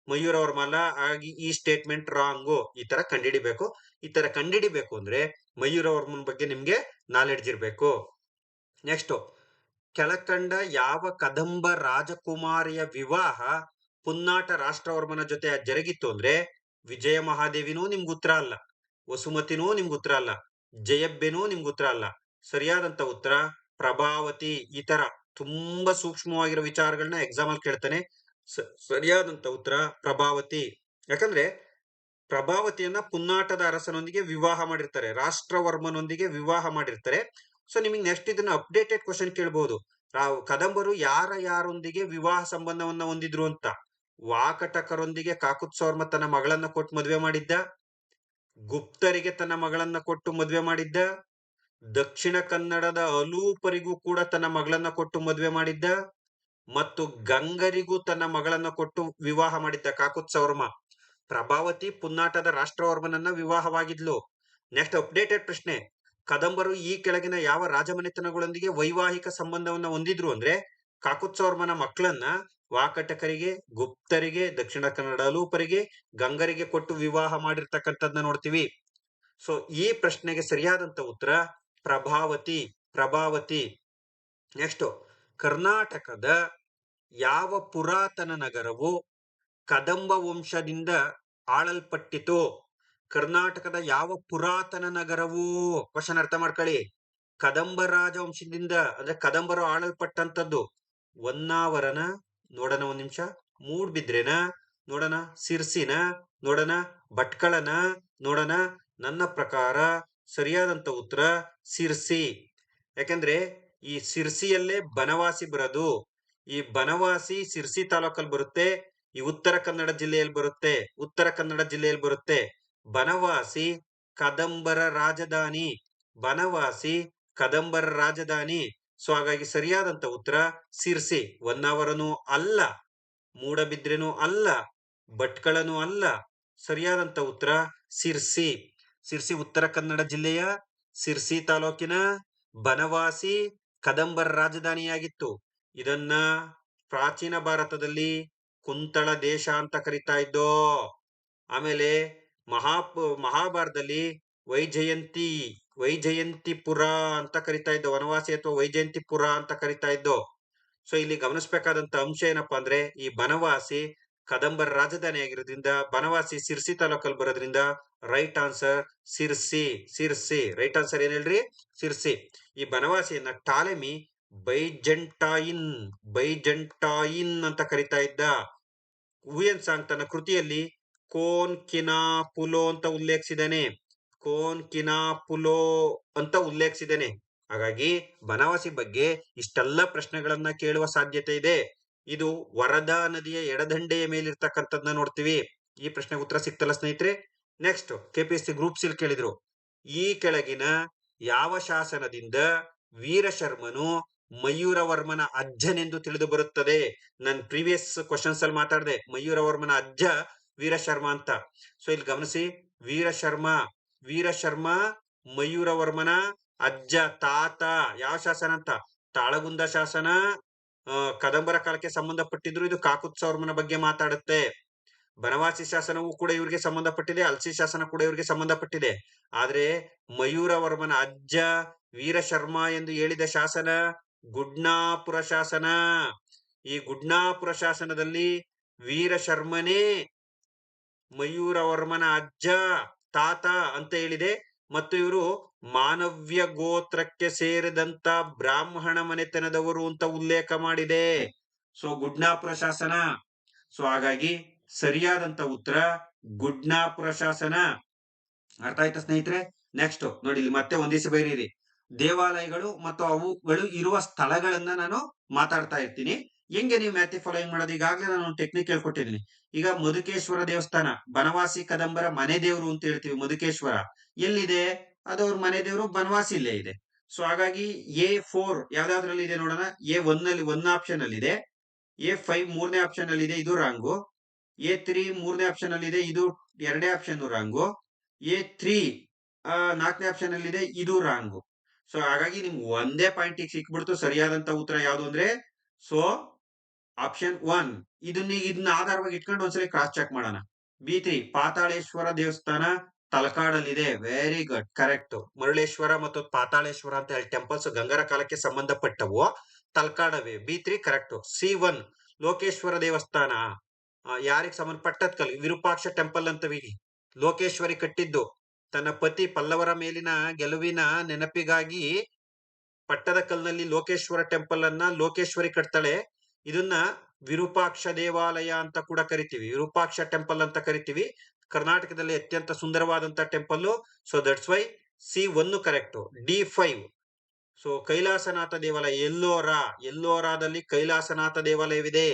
ಮಯೂರ್ ಅವ್ರ ಮಲ ಆಗಿ ಈ ಸ್ಟೇಟ್ಮೆಂಟ್ ರಾಂಗು ಈ ತರ ಕಂಡಿಡಿಬೇಕು. ಈ ತರ ಕಂಡಿಡಿಬೇಕು ಅಂದ್ರೆ ಮಯೂರ್ ವರ್ಮನ್ ಬಗ್ಗೆ ನಿಮ್ಗೆ ನಾಲೆಡ್ಜ್ ಇರ್ಬೇಕು. ನೆಕ್ಸ್ಟ್ ಕೆಳಕಂಡ ಯಾವ ಕದಂಬ ರಾಜಕುಮಾರಿಯ ವಿವಾಹ ಪುನ್ನಾಟ ರಾಷ್ಟ್ರವರ್ಮನ ಜೊತೆ ಜರುಗಿತ್ತು ಅಂದ್ರೆ ವಿಜಯ ಮಹಾದೇವಿನೂ ನಿಮ್ಗೆ ಉತ್ತರ ಅಲ್ಲ, ವಸುಮತಿನೂ ನಿಮ್ಗೆ ಉತ್ತರ ಅಲ್ಲ, ಜಯಬ್ಬೆನೂ ನಿಮ್ಗೆ ಉತ್ತರ ಅಲ್ಲ. ಸರಿಯಾದಂತ ಉತ್ತರ ಪ್ರಭಾವತಿ ಈ ತರ ತುಂಬಾ ಸೂಕ್ಷ್ಮವಾಗಿರೋ ವಿಚಾರಗಳನ್ನ ಎಕ್ಸಾಮ್ ಅಲ್ಲಿ ಕೇಳ್ತಾನೆ. ಸರಿಯಾದಂತ ಉತ್ತರ ಪ್ರಭಾವತಿ. ಯಾಕಂದ್ರೆ ಪ್ರಭಾವತಿಯನ್ನ ಪುನ್ನಾಟದ ಅರಸನೊಂದಿಗೆ ವಿವಾಹ ಮಾಡಿರ್ತಾರೆ, ರಾಷ್ಟ್ರವರ್ಮನೊಂದಿಗೆ ವಿವಾಹ ಮಾಡಿರ್ತಾರೆ. ಸೊ ನಿಮಗೆ ನೆಕ್ಸ್ಟ್ ಇದನ್ನ ಅಪ್ಡೇಟೆಡ್ ಕ್ವಶನ್ ಕೇಳ್ಬಹುದು ಕದಂಬರು ಯಾರ ಯಾರೊಂದಿಗೆ ವಿವಾಹ ಸಂಬಂಧವನ್ನ ಹೊಂದಿದ್ರು ಅಂತ? ವಾಕಟಕರೊಂದಿಗೆ ಕಾಕುತ್ಸವರ್ಮ ತನ್ನ ಮಗಳನ್ನ ಕೊಟ್ಟು ಮದುವೆ ಮಾಡಿದ್ದ? ಗುಪ್ತರಿಗೆ ತನ್ನ ಮಗಳನ್ನ ಕೊಟ್ಟು ಮದುವೆ ಮಾಡಿದ್ದ? ದಕ್ಷಿಣ ಕನ್ನಡದ ಅಲೂಪರಿಗೂ ಕೂಡ ತನ್ನ ಮಗಳನ್ನ ಕೊಟ್ಟು ಮದುವೆ ಮಾಡಿದ್ದ? ಮತ್ತು ಗಂಗರಿಗೂ ತನ್ನ ಮಗಳನ್ನ ಕೊಟ್ಟು ವಿವಾಹ ಮಾಡಿದ್ದ ಕಾಕುತ್ಸವರ್ಮ ಪ್ರಭಾವತಿ ಪುನ್ನಾಟದ ರಾಷ್ಟ್ರವರ್ಮನನ್ನ ವಿವಾಹವಾಗಿದ್ಲು. ನೆಕ್ಸ್ಟ್ ಅಪ್ಡೇಟೆಡ್ ಪ್ರಶ್ನೆ. ಕದಂಬರು ಈ ಕೆಳಗಿನ ಯಾವ ರಾಜಮನೆತನಗಳೊಂದಿಗೆ ವೈವಾಹಿಕ ಸಂಬಂಧವನ್ನ ಹೊಂದಿದ್ರು ಅಂದ್ರೆ ಕಾಕುತ್ಸವರ್ಮನ ಮಕ್ಕಳನ್ನ ವಾಕಟಕರಿಗೆ, ಗುಪ್ತರಿಗೆ, ದಕ್ಷಿಣ ಕನ್ನಡ ಅಲೂಪರಿಗೆ ಗಂಗರಿಗೆ ಕೊಟ್ಟು ವಿವಾಹ ಮಾಡಿರ್ತಕ್ಕಂಥದ್ನ ನೋಡ್ತೀವಿ. ಸೊ ಈ ಪ್ರಶ್ನೆಗೆ ಸರಿಯಾದಂತ ಉತ್ತರ ಪ್ರಭಾವತಿ ಪ್ರಭಾವತಿ. ನೆಕ್ಸ್ಟ್ ಕರ್ನಾಟಕದ ಯಾವ ಪುರಾತನ ನಗರವು ಕದಂಬ ವಂಶದಿಂದ ಆಳಲ್ಪಟ್ಟಿತು, ಕರ್ನಾಟಕದ ಯಾವ ಪುರಾತನ ನಗರವು? ಕ್ವಶನ್ ಅರ್ಥ ಮಾಡ್ಕೊಳ್ಳಿ. ಕದಂಬ ರಾಜವಂಶದಿಂದ, ಅಂದ್ರೆ ಕದಂಬರು ಆಳಲ್ಪಟ್ಟಂತದ್ದು ಹೊನ್ನಾವರನ, ನೋಡೋಣ ಒಂದ್ ನಿಮಿಷ. ಮೂಡ್ಬಿದ್ರೆನ, ನೋಡೋಣ. ಸಿರ್ಸಿನ, ನೋಡೋಣ. ಭಟ್ಕಳನ, ನೋಡೋಣ. ನನ್ನ ಪ್ರಕಾರ ಸರಿಯಾದಂತ ಉತ್ತರ ಸಿರ್ಸಿ. ಯಾಕಂದ್ರೆ ಈ ಸಿರ್ಸಿಯಲ್ಲೇ ಬನವಾಸಿ ಬರೋದು. ಈ ಬನವಾಸಿ ಸಿರ್ಸಿ ತಾಲೂಕಲ್ಲಿ ಬರುತ್ತೆ, ಈ ಉತ್ತರ ಕನ್ನಡ ಜಿಲ್ಲೆಯಲ್ಲಿ ಬರುತ್ತೆ, ಉತ್ತರ ಕನ್ನಡ ಜಿಲ್ಲೆಯಲ್ಲಿ ಬರುತ್ತೆ. ಬನವಾಸಿ, ಕದಂಬರ ರಾಜಧಾನಿ. ಬನವಾಸಿ, ಕದಂಬರ ರಾಜಧಾನಿ. ಸೊ ಹಾಗಾಗಿ ಸರಿಯಾದಂತ ಉತ್ತರ ಸಿರ್ಸಿ. ಹೊನ್ನಾವರನು ಅಲ್ಲ, ಮೂಡಬಿದ್ರೆನು ಅಲ್ಲ, ಭಟ್ಕಳನು ಅಲ್ಲ ಸರಿಯಾದಂತ ಉತ್ತರ ಸಿರ್ಸಿ. ಸಿರ್ಸಿ ಉತ್ತರ ಕನ್ನಡ ಜಿಲ್ಲೆಯ, ಸಿರ್ಸಿ ತಾಲೂಕಿನ ಬನವಾಸಿ ಕದಂಬರ ರಾಜಧಾನಿಯಾಗಿತ್ತು. ಇದನ್ನ ಪ್ರಾಚೀನ ಭಾರತದಲ್ಲಿ ಕುಂತಳ ದೇಶ ಅಂತ ಕರಿತಾ ಇದ್ದೋ. ಆಮೇಲೆ ಮಹಾ ಮಹಾಭಾರತದಲ್ಲಿ ವೈಜಯಂತಿ, ವೈಜಯಂತಿಪುರ ಅಂತ ಕರಿತಾ ಇದ್ದೋ. ವನವಾಸಿ ಅಥವಾ ವೈಜಯಂತಿಪುರ ಅಂತ ಕರಿತಾ ಇದ್ದೋ. ಸೊ ಇಲ್ಲಿ ಗಮನಿಸಬೇಕಾದಂತ ಅಂಶ ಏನಪ್ಪಾ ಅಂದ್ರೆ ಈ ಬನವಾಸಿ ಕದಂಬರ ರಾಜಧಾನಿ ಆಗಿರೋದ್ರಿಂದ ಬನವಾಸಿ ಸಿರ್ಸಿ ತಾಲೂಕಲ್ಲಿ ಬರೋದ್ರಿಂದ right answer Sirsi Sirsi. Right answer ಏನ್ ಹೇಳ್ರಿ? ಸಿರ್ಸಿ. ಈ ಬನವಾಸಿಯನ್ನ ಟಾಲೆಮಿ ಬೈಜಂಟಾಯಿನ್ ಬೈಜಂಟಾಯಿನ್ ಅಂತ ಕರಿತಾ ಇದ್ದ. ಉಯನ್ ಸಾಂಗ್ ತನ್ನ ಕೃತಿಯಲ್ಲಿ ಕೋನ್ ಕಿನಾ ಪುಲೋ ಅಂತ ಉಲ್ಲೇಖಿಸಿದಾನೆ ಕೋನ್ ಕಿನಾ ಪುಲೋ ಅಂತ ಉಲ್ಲೇಖಿಸಿದಾನೆ ಹಾಗಾಗಿ ಬನವಾಸಿ ಬಗ್ಗೆ ಇಷ್ಟೆಲ್ಲ ಪ್ರಶ್ನೆಗಳನ್ನ ಕೇಳುವ ಸಾಧ್ಯತೆ ಇದೆ. ಇದು ವರದಾ ನದಿಯ ಎಡದಂಡೆಯ ಮೇಲಿರ್ತಕ್ಕಂಥದ್ನ ನೋಡ್ತೀವಿ. ಈ ಪ್ರಶ್ನೆಗೆ ಉತ್ತರ ಸಿಕ್ತಲ್ಲ ಸ್ನೇಹಿತರೆ. ನೆಕ್ಸ್ಟ್ ಕೆಪಿಎಸ್ಸಿ ಗ್ರೂಪ್ ಸಿಲ್ ಕೇಳಿದ್ರು. ಈ ಕೆಳಗಿನ ಯಾವ ಶಾಸನದಿಂದ ವೀರಶರ್ಮನು ಮಯೂರವರ್ಮನ ಅಜ್ಜನೆಂದು ತಿಳಿದು ಬರುತ್ತದೆ? ನನ್ ಪ್ರೀವಿಯಸ್ ಕ್ವಶನ್ಸ್ ಅಲ್ಲಿ ಮಾತಾಡಿದೆ, ಮಯೂರವರ್ಮನ ಅಜ್ಜ ವೀರಶರ್ಮ ಅಂತ. ಸೊ ಇಲ್ಲಿ ಗಮನಿಸಿ, ವೀರಶರ್ಮ ವೀರಶರ್ಮ, ಮಯೂರವರ್ಮನ ಅಜ್ಜ, ತಾತ, ಯಾವ ಶಾಸನ ಅಂತ? ತಾಳಗುಂದ ಶಾಸನ ಕದಂಬರ ಕಾಲಕ್ಕೆ ಸಂಬಂಧಪಟ್ಟಿದ್ರು. ಇದು ಕಾಕುತ್ಸವರ್ಮನ ಬಗ್ಗೆ ಮಾತಾಡುತ್ತೆ. ಬನವಾಸಿ ಶಾಸನವೂ ಕೂಡ ಇವರಿಗೆ ಸಂಬಂಧಪಟ್ಟಿದೆ. ಅಲ್ಸಿ ಶಾಸನ ಕೂಡ ಇವ್ರಿಗೆ ಸಂಬಂಧಪಟ್ಟಿದೆ. ಆದ್ರೆ ಮಯೂರವರ್ಮನ ಅಜ್ಜ ವೀರಶರ್ಮ ಎಂದು ಹೇಳಿದ ಶಾಸನ ಗುಡ್ನಾಪುರ ಶಾಸನ. ಈ ಗುಡ್ನಾಪುರ ಶಾಸನದಲ್ಲಿ ವೀರಶರ್ಮನೇ ಮಯೂರವರ್ಮನ ಅಜ್ಜ, ತಾತ ಅಂತ ಹೇಳಿದೆ. ಮತ್ತು ಇವರು ಮಾನವ್ಯ ಗೋತ್ರಕ್ಕೆ ಸೇರಿದಂತ ಬ್ರಾಹ್ಮಣ ಮನೆತನದವರು ಅಂತ ಉಲ್ಲೇಖ ಮಾಡಿದೆ. ಸೊ ಗುಡ್ನಾ ಪ್ರಶಾಸನ ಸೊ ಹಾಗಾಗಿ ಸರಿಯಾದಂತ ಉತ್ತರ ಗುಡ್ನಾ ಪ್ರಶಾಸನ ಅರ್ಥ ಆಯ್ತಾ ಸ್ನೇಹಿತರೆ? ನೆಕ್ಸ್ಟ್ ನೋಡಿ, ಇಲ್ಲಿ ಮತ್ತೆ ಒಂದಿಸ ಬೇರೆ ದೇವಾಲಯಗಳು ಮತ್ತು ಅವುಗಳು ಇರುವ ಸ್ಥಳಗಳನ್ನ ನಾನು ಮಾತಾಡ್ತಾ ಇರ್ತೀನಿ. ಹೆಂಗೆ ನೀವು ಮ್ಯಾಥಿ ಫಾಲೋಯಿಂಗ್ ಮಾಡೋದು? ಈಗಾಗಲೇ ನಾನು ಟೆಕ್ನಿಕ್ ಹೇಳ್ಕೊಟ್ಟಿದ್ದೀನಿ. ಈಗ ಮಧುಕೇಶ್ವರ ದೇವಸ್ಥಾನ, ಬನವಾಸಿ ಕದಂಬರ ಮನೆ ದೇವರು ಅಂತ ಹೇಳ್ತೀವಿ ಮಧುಕೇಶ್ವರ. ಎಲ್ಲಿದೆ? ಅದು ಅವ್ರ ಮನೆ ದೇವರು ಬನವಾಸಿ ಇಲ್ಲೇ ಇದೆ. ಸೊ ಹಾಗಾಗಿ ಎ ಫೋರ್ ಯಾವ್ದಾದ್ರಲ್ಲಿ ಇದೆ ನೋಡೋಣ. ಎ ಒನ್ ಅಲ್ಲಿ ಒನ್ ಆಪ್ಷನ್ ಅಲ್ಲಿ ಇದೆ ಎ ಫೈವ್ ಮೂರನೇ ಆಪ್ಷನ್ ಅಲ್ಲಿ ಇದೆ ಇದು ರಾಂಗು ಎ ತ್ರೀ ಮೂರನೇ ಆಪ್ಷನ್ ಅಲ್ಲಿ ಇದೆ ಇದು ಎರಡನೇ ಆಪ್ಷನ್ ರಾಂಗು ಎ ತ್ರೀ ನಾಲ್ಕನೇ ಆಪ್ಷನ್ ಅಲ್ಲಿ ಇದೆ ಇದು ರಾಂಗು ಸೊ ಹಾಗಾಗಿ ನಿಮ್ಗೆ ಒಂದೇ ಪಾಯಿಂಟ್ ಸಿಕ್ಬಿಡ್ತು ಸರಿಯಾದಂತ ಉತ್ತರ ಯಾವುದು ಅಂದ್ರೆ ಸೊ ಆಪ್ಷನ್ ಒನ್ ಇದನ್ನ ಇದನ್ನ ಆಧಾರವಾಗಿ ಇಟ್ಕೊಂಡು ಒಂದ್ಸಲಿ ಕ್ರಾಸ್ ಚೆಕ್ ಮಾಡೋಣ. ಬಿ ತ್ರೀ, ಪಾತಾಳೇಶ್ವರ ದೇವಸ್ಥಾನ ತಲಕಾಡಲ್ಲಿದೆ. ವೆರಿ ಗುಡ್ ಕರೆಕ್ಟ್ ಮರುಳೇಶ್ವರ ಮತ್ತು ಪಾತಾಳೇಶ್ವರ ಅಂತ ಹೇಳಿ ಟೆಂಪಲ್ಸ್ ಗಂಗರ ಕಾಲಕ್ಕೆ ಸಂಬಂಧಪಟ್ಟವು. ತಲಕಾಡವೆ. B three correct C one Lokeshwara ದೇವಸ್ಥಾನ. ಯಾರಿಗೆ ಸಂಬಂಧಪಟ್ಟದ್ ಕಲಿ ವಿರೂಪಾಕ್ಷ ಟೆಂಪಲ್ ಅಂತವಿ ಲೋಕೇಶ್ವರಿ ಕಟ್ಟಿದ್ದು. ತನ್ನ ಪತಿ ಪಲ್ಲವರ ಮೇಲಿನ ಗೆಲುವಿನ ನೆನಪಿಗಾಗಿ ಪಟ್ಟದ ಕಲ್ನಲ್ಲಿ ಲೋಕೇಶ್ವರ ಟೆಂಪಲ್ ಅನ್ನ ಲೋಕೇಶ್ವರಿ ಕಟ್ತಾಳೆ. ಇದನ್ನ ವಿರೂಪಾಕ್ಷ ದೇವಾಲಯ ಅಂತ ಕೂಡ ಕರಿತೀವಿ. ವಿರೂಪಾಕ್ಷ ಟೆಂಪಲ್ ಅಂತ ಕರಿತೀವಿ. ಕರ್ನಾಟಕದಲ್ಲಿ ಅತ್ಯಂತ ಸುಂದರವಾದಂತ temple so that's why C one correct D five so Kailasanatha ದೇವಾಲಯ, ಎಲ್ಲೋರಾ, ಎಲ್ಲೋರಾದಲ್ಲಿ ಕೈಲಾಸನಾಥ ದೇವಾಲಯವಿದೆ.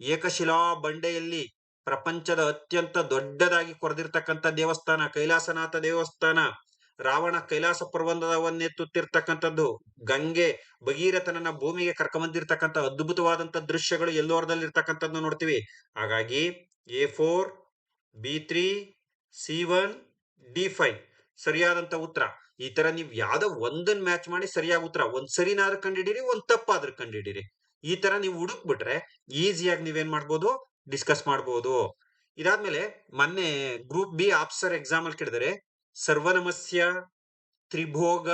ಏಕಶಿಲಾ ಬಂಡೆಯಲ್ಲಿ ಪ್ರಪಂಚದ ಅತ್ಯಂತ ದೊಡ್ಡದಾಗಿ ಕೊರೆದಿರ್ತಕ್ಕಂಥ ದೇವಸ್ಥಾನ, ಕೈಲಾಸನಾಥ ದೇವಸ್ಥಾನ. ರಾವಣ ಕೈಲಾಸ ಪರ್ವತವನ್ನೆತ್ತುತ್ತಿರ್ತಕ್ಕಂಥದ್ದು, ಗಂಗೆ, ಭಗೀರಥನನ್ನ ಭೂಮಿಗೆ ಕರ್ಕೊಂಬಂದಿರ್ತಕ್ಕಂಥ ಅದ್ಭುತವಾದಂತ ದೃಶ್ಯಗಳು ಎಲ್ಲೋರದಲ್ಲಿ ಇರ್ತಕ್ಕಂಥದ್ದು ನೋಡ್ತೀವಿ. ಹಾಗಾಗಿ A four B three, C one, D five. ಸರಿಯಾದಂತ ಉತ್ತರ. ಈ ತರ ನೀವು ಯಾವ್ದೋ ಒಂದನ್ ಮ್ಯಾಚ್ ಮಾಡಿ ಸರಿಯಾದ ಉತ್ತರ. ಒಂದ್ ಸರಿನಾದ್ರೂ ಕಂಡಿಡೀರಿ, ಒಂದ್ ತಪ್ಪಾದ್ರೂ ಕಂಡಿಡೀರಿ. ಈ ತರ ನೀವು ಹುಡುಕ್ಬಿಟ್ರೆ ಈಸಿಯಾಗಿ ನೀವೇನ್ ಮಾಡ್ಬೋದು? ಡಿಸ್ಕಸ್ ಮಾಡ್ಬೋದು. ಇದಾದ್ಮೇಲೆ ಮೊನ್ನೆ ಗ್ರೂಪ್ ಬಿ ಆಪ್ಸರ್ ಎಕ್ಸಾಮ್ ಅಲ್ಲಿ ಕೇಳಿದರೆ. ಸರ್ವನಮಸ್ಯ, ತ್ರಿಭೋಗ,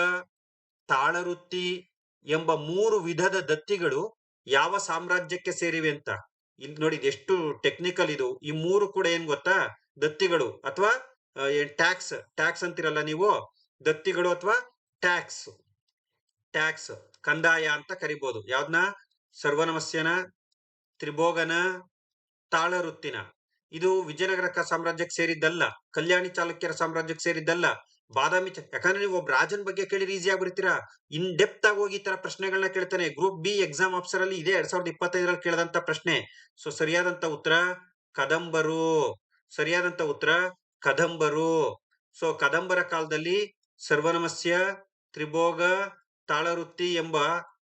ತಾಳವೃತ್ತಿ ಎಂಬ ಮೂರು ವಿಧದ ದತ್ತಿಗಳು ಯಾವ ಸಾಮ್ರಾಜ್ಯಕ್ಕೆ ಸೇರಿವೆ ಅಂತ. ಇಲ್ಲಿ ನೋಡಿ ಎಷ್ಟು ಟೆಕ್ನಿಕಲ್ ಇದು. ಈ ಮೂರು ಕೂಡ ಏನ್ ಗೊತ್ತಾ? ದತ್ತಿಗಳು ಅಥವಾ ಟ್ಯಾಕ್ಸ್ ಟ್ಯಾಕ್ಸ್ ಅಂತಿರಲ್ಲ ನೀವು? ದತ್ತಿಗಳು ಅಥವಾ ಟ್ಯಾಕ್ಸ್ ಟ್ಯಾಕ್ಸ್ ಕಂದಾಯ ಅಂತ ಕರಿಬಹುದು ಯಾವ್ದನ್ನ ಸರ್ವನಮಸ್ಯನ, ತ್ರಿಭೋಗನ, ತಾಳರುತ್ತಿನ. ಇದು ವಿಜಯನಗರ ಸಾಮ್ರಾಜ್ಯಕ್ಕೆ ಸೇರಿದ್ದಲ್ಲ. ಕಲ್ಯಾಣಿ ಚಾಲುಕ್ಯರ ಸಾಮ್ರಾಜ್ಯಕ್ಕೆ ಸೇರಿದ್ದಲ್ಲ. ಬಾದಾಮಿ ಯಾಕಂದ್ರೆ ನೀವು ಒಬ್ಬ ರಾಜನ್ ಬಗ್ಗೆ ಕೇಳಿದ್ರೆ ಈಸಿ ಆಗ್ಬಿಡ್ತೀರಾ? ಇನ್ ಡೆಪ್ತ್ ಆಗಿ ಹೋಗಿ ಈ ತರ ಪ್ರಶ್ನೆಗಳನ್ನ ಕೇಳ್ತಾನೆ. ಗ್ರೂಪ್ ಬಿ ಎಕ್ಸಾಮ್ ಆಫೀಸರ್ ಅಲ್ಲಿ ಇದೆ ಎರಡ್ ಸಾವಿರದ ಇಪ್ಪತ್ತೈದರಲ್ಲಿ ಕೇಳದಂತ ಪ್ರಶ್ನೆ. ಸೊ ಸರಿಯಾದಂತ ಉತ್ತರ, ಕದಂಬರು. ಸರಿಯಾದಂತ ಉತ್ತರ, ಕದಂಬರು. ಸೊ ಕದಂಬರ ಕಾಲದಲ್ಲಿ ಸರ್ವನಮಸ್ಯ, ತ್ರಿಭೋಗ, ತಾಳವೃತ್ತಿ ಎಂಬ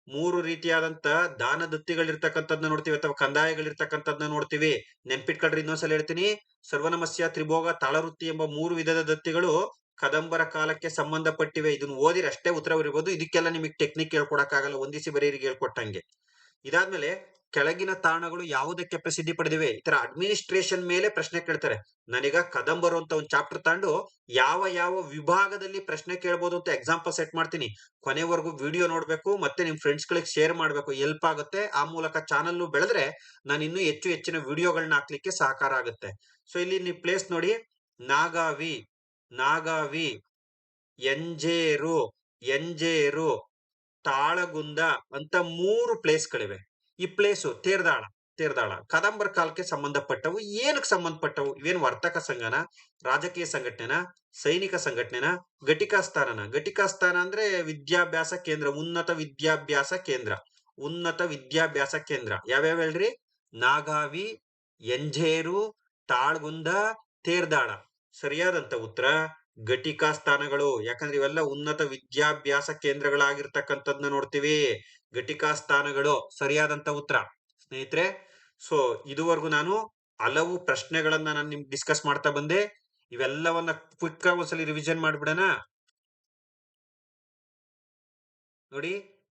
ಮೂರು ರೀತಿಯಾದಂತ ದಾನ ದತ್ತಿಗಳಿರ್ತಕ್ಕಂಥದ್ನ ನೋಡ್ತೀವಿ ಅಥವಾ ಕಂದಾಯಗಳಿರ್ತಕ್ಕಂಥದ್ನ ನೋಡ್ತೀವಿ. ನೆನ್ಪಿಟ್ಕೊಳ್ರಿ ಇನ್ನೊಂದ್ಸಲ ಹೇಳ್ತೀನಿ. ಸರ್ವನಮಸ್ಯ, ತ್ರಿಭೋಗ, ತಾಳವೃತ್ತಿ ಎಂಬ ಮೂರು ವಿಧದ ದತ್ತಿಗಳು ಕದಂಬರ ಕಾಲಕ್ಕೆ ಸಂಬಂಧಪಟ್ಟಿವೆ. ಇದನ್ನ ಓದಿರ, ಅಷ್ಟೇ ಉತ್ತರ ಬರಿಬಹುದು ಇದಕ್ಕೆಲ್ಲ ನಿಮಗೆ ಟೆಕ್ನಿಕ್ ಹೇಳ್ಕೊಡಕ್ಕಾಗಲ್ಲ. ಒಂದಿಸಿ ಬರೀರಿಗೆ ಹೇಳ್ಕೊಟ್ಟಂಗೆ. ಇದಾದ್ಮೇಲೆ ಕೆಳಗಿನ ತಾಣಗಳು ಯಾವುದಕ್ಕೆ ಪ್ರಸಿದ್ಧಿ ಪಡೆದಿವೆ? ಈ ತರ ಅಡ್ಮಿನಿಸ್ಟ್ರೇಷನ್ ಮೇಲೆ ಪ್ರಶ್ನೆ ಕೇಳ್ತಾರೆ. ನನಗ ಕದಂಬರು ಅಂತ ಒಂದು ಚಾಪ್ಟರ್ ತಗೊಂಡು ಯಾವ ಯಾವ ವಿಭಾಗದಲ್ಲಿ ಪ್ರಶ್ನೆ ಕೇಳ್ಬೋದು ಅಂತ ಎಕ್ಸಾಂಪಲ್ ಸೆಟ್ ಮಾಡ್ತೀನಿ. ಕೊನೆವರೆಗೂ ವಿಡಿಯೋ ನೋಡ್ಬೇಕು, ಮತ್ತೆ ನಿಮ್ ಫ್ರೆಂಡ್ಸ್ ಗಳಿಗೆ ಶೇರ್ ಮಾಡ್ಬೇಕು. ಹೆಲ್ಪ್ ಆಗುತ್ತೆ. ಆ ಮೂಲಕ ಚಾನಲ್ ಬೆಳೆದ್ರೆ ನಾನು ಇನ್ನೂ ಹೆಚ್ಚು ಹೆಚ್ಚಿನ ವಿಡಿಯೋಗಳನ್ನ ಹಾಕ್ಲಿಕ್ಕೆ ಸಹಕಾರ ಆಗುತ್ತೆ. ಸೊ ಇಲ್ಲಿ ನೀವು ಪ್ಲೇಸ್ ನೋಡಿ, ನಾಗಾವಿ. ನಾಗಾವಿ, ಎಂಜೇರು ಎಂಜೇರು, ತಾಳಗುಂದ ಅಂತ ಮೂರು ಪ್ಲೇಸ್ಗಳಿವೆ ಈ ಪ್ಲೇಸು ತೇರ್ದಾಳ ತೇರ್ದಾಳ. ಕದಂಬರ ಕಾಲಕ್ಕೆ ಸಂಬಂಧಪಟ್ಟವು, ಏನಕ್ಕೆ ಸಂಬಂಧಪಟ್ಟವು? ಇವೇನು ವರ್ತಕ ಸಂಘನ, ರಾಜಕೀಯ ಸಂಘಟನೆನ, ಸೈನಿಕ ಸಂಘಟನೆನ, ಘಟಿಕಾ ಸ್ಥಾನನ? ಘಟಿಕಾ ಸ್ಥಾನ ಅಂದ್ರೆ ವಿದ್ಯಾಭ್ಯಾಸ ಕೇಂದ್ರ, ಉನ್ನತ ವಿದ್ಯಾಭ್ಯಾಸ ಕೇಂದ್ರ. ಉನ್ನತ ವಿದ್ಯಾಭ್ಯಾಸ ಕೇಂದ್ರ. ಯಾವ್ಯಾವ ಹೇಳ್ರಿ? ನಾಗಾವಿ, ಎಂಜೇರು, ತಾಳ್ಗುಂದ, ತೇರ್ದಾಳ. ಸರಿಯಾದಂತ ಉತ್ತರ, ಘಟಿಕಾ ಸ್ಥಾನಗಳು. ಯಾಕಂದ್ರೆ ಇವೆಲ್ಲ ಉನ್ನತ ವಿದ್ಯಾಭ್ಯಾಸ ಕೇಂದ್ರಗಳಾಗಿರ್ತಕ್ಕಂಥದ್ನ ನೋಡ್ತೀವಿ. ಘಟಿಕಾ ಸ್ಥಾನಗಳು ಸರಿಯಾದಂತ ಉತ್ತರ. ಸ್ನೇಹಿತರೆ, ಸೊ ಇದುವರೆಗೂ ನಾನು ಹಲವು ಪ್ರಶ್ನೆಗಳನ್ನ ನಾನು ನಿಮ್ಗೆ ಡಿಸ್ಕಸ್ ಮಾಡ್ತಾ ಬಂದೆ. ಇವೆಲ್ಲವನ್ನ ಕ್ವಿಕ್ ಆಗಿ ಒಂದ್ಸಲಿ ರಿವಿಷನ್ ಮಾಡ್ಬಿಡೋಣ. ನೋಡಿ,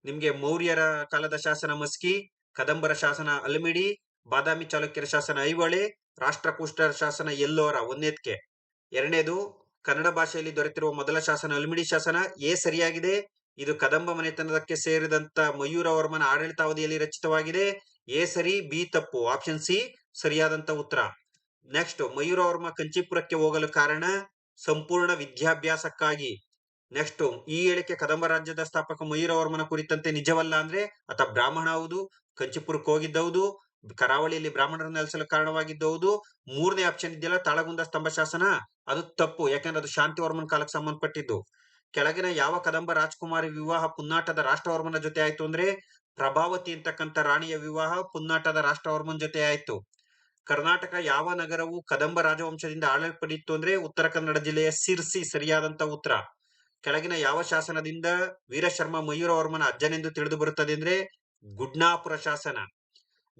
ನಿಮ್ಗೆ ಮೌರ್ಯರ ಕಾಲದ ಶಾಸನ ಮಸ್ಕಿ, ಕದಂಬರ ಶಾಸನ ಅಲ್ಮಿಡಿ, ಬಾದಾಮಿ ಚಾಲುಕ್ಯರ ಶಾಸನ ಐಹೊಳೆ ರಾಷ್ಟ್ರಕೂಷ್ಟರ ಶಾಸನ ಎಲ್ಲೋರ ಒಂದನೇದ್ಕೆ ಎರಡನೇದು, ಕನ್ನಡ ಭಾಷೆಯಲ್ಲಿ ದೊರೆತಿರುವ ಮೊದಲ ಶಾಸನ ಅಲ್ಮಿಡಿ ಶಾಸನ ಎ ಸರಿಯಾಗಿದೆ. ಇದು ಕದಂಬ ಮನೆತನದಕ್ಕೆ ಸೇರಿದಂತ ಮಯೂರವರ್ಮನ ಆಡಳಿತಾವಧಿಯಲ್ಲಿ ರಚಿತವಾಗಿದೆ. ಎ ಸರಿ, ಬಿ ತಪ್ಪು. ಆಪ್ಷನ್ ಸಿ, ಸರಿಯಾದಂತ ಉತ್ತರ. ನೆಕ್ಸ್ಟ್ ಮಯೂರವರ್ಮ ಕಂಚಿಪುರಕ್ಕೆ ಹೋಗಲು ಕಾರಣ ಸಂಪೂರ್ಣ ವಿದ್ಯಾಭ್ಯಾಸಕ್ಕಾಗಿ. ನೆಕ್ಸ್ಟ್, ಈ ಹೇಳಿಕೆ ಕದಂಬ ರಾಜ್ಯದ ಸ್ಥಾಪಕ ಮಯೂರವರ್ಮನ ಕುರಿತಂತೆ ನಿಜವಲ್ಲ ಅಂದ್ರೆ ಆತ ಬ್ರಾಹ್ಮಣ ಹೌದು, ಕಂಚಿಪುರಕ್ಕೆ ಹೋಗಿದ್ದೌದು, ಕರಾವಳಿಯಲ್ಲಿ ಬ್ರಾಹ್ಮಣರನ್ನು ನೆಲೆಸಲು ಕಾರಣವಾಗಿದ್ದೌದು. ಮೂರನೇ ಆಪ್ಷನ್ ಇದೆಯಲ್ಲ, ತಾಳಗುಂದ ಸ್ತಂಭ ಶಾಸನ. ಅದು ತಪ್ಪು. ಯಾಕಂದ್ರೆ ಅದು ಶಾಂತಿವರ್ಮನ್ ಕಾಲಕ್ಕೆ ಸಂಬಂಧಪಟ್ಟಿದ್ದು. ಕೆಳಗಿನ ಯಾವ ಕದಂಬ ರಾಜಕುಮಾರಿ ವಿವಾಹ ಪುನ್ನಾಟದ ರಾಷ್ಟ್ರವರ್ಮನ ಜೊತೆ ಆಯ್ತು ಅಂದ್ರೆ ಪ್ರಭಾವತಿ ಅಂತಕ್ಕಂಥ ರಾಣಿಯ ವಿವಾಹ ಪುನ್ನಾಟದ ರಾಷ್ಟ್ರವರ್ಮನ್ ಜೊತೆ ಆಯ್ತು. ಕರ್ನಾಟಕ ಯಾವ ನಗರವು ಕದಂಬ ರಾಜವಂಶದಿಂದ ಆಳಲ್ಪಡಿತ್ತು ಅಂದ್ರೆ ಉತ್ತರ ಕನ್ನಡ ಜಿಲ್ಲೆಯ ಸಿರ್ಸಿ ಸರಿಯಾದಂತ ಉತ್ತರ. ಕೆಳಗಿನ ಯಾವ ಶಾಸನದಿಂದ ವೀರಶರ್ಮ ಮಯೂರವರ್ಮನ ಅಜ್ಜನೆಂದು ತಿಳಿದು ಬರುತ್ತದೆ ಅಂದ್ರೆ ಗುಡ್ನಾಪುರ ಶಾಸನ.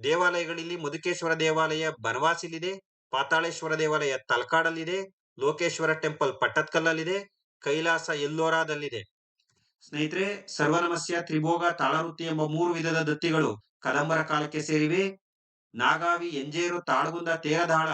ದೇವಾಲಯಗಳಲ್ಲಿ ಮಧುಕೇಶ್ವರ ದೇವಾಲಯ ಬನವಾಸಿಲಿದೆ, ಪಾತಾಳೇಶ್ವರ ದೇವಾಲಯ ತಲಕಾಡಲ್ಲಿದೆ ಲೋಕೇಶ್ವರ ಟೆಂಪಲ್ ಪಟ್ಟದ್ಕಲ್ಲಲ್ಲಿದೆ ಕೈಲಾಸ ಎಲ್ಲೋರಾದಲ್ಲಿದೆ. ಸ್ನೇಹಿತರೆ, ಸರ್ವನಮಸ್ಯ ತ್ರಿಭೋಗ ತಾಳವೃತ್ತಿ ಎಂಬ ಮೂರು ವಿಧದ ದತ್ತಿಗಳು ಕದಂಬರ ಕಾಲಕ್ಕೆ ಸೇರಿವೆ. ನಾಗಾವಿ, ಎಂಜೇರು, ತಾಳಗುಂದ, ತೇರದಾಳ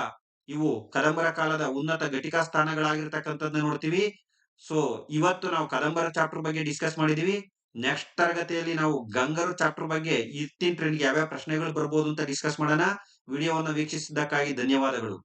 ಇವು ಕದಂಬರ ಕಾಲದ ಉನ್ನತ ಘಟಿಕಾ ಸ್ಥಾನಗಳಾಗಿರ್ತಕ್ಕಂಥದ್ದು ನೋಡ್ತೀವಿ. ಸೊ ಇವತ್ತು ನಾವು ಕದಂಬರ ಚಾಪ್ಟರ್ ಬಗ್ಗೆ ಡಿಸ್ಕಸ್ ಮಾಡಿದೀವಿ. ನೆಕ್ಸ್ಟ್ ತರಗತಿಯಲ್ಲಿ ನಾವು ಗಂಗರು ಚಾಪ್ಟರ್ ಬಗ್ಗೆ ಇತ್ತಿನ ಟ್ರೆಂಡ್ಗೆ ಯಾವ್ಯಾವ ಪ್ರಶ್ನೆಗಳು ಬರ್ಬೋದು ಅಂತ ಡಿಸ್ಕಸ್ ಮಾಡೋಣ. ವಿಡಿಯೋವನ್ನು ವೀಕ್ಷಿಸಿದ್ದಕ್ಕಾಗಿ ಧನ್ಯವಾದಗಳು.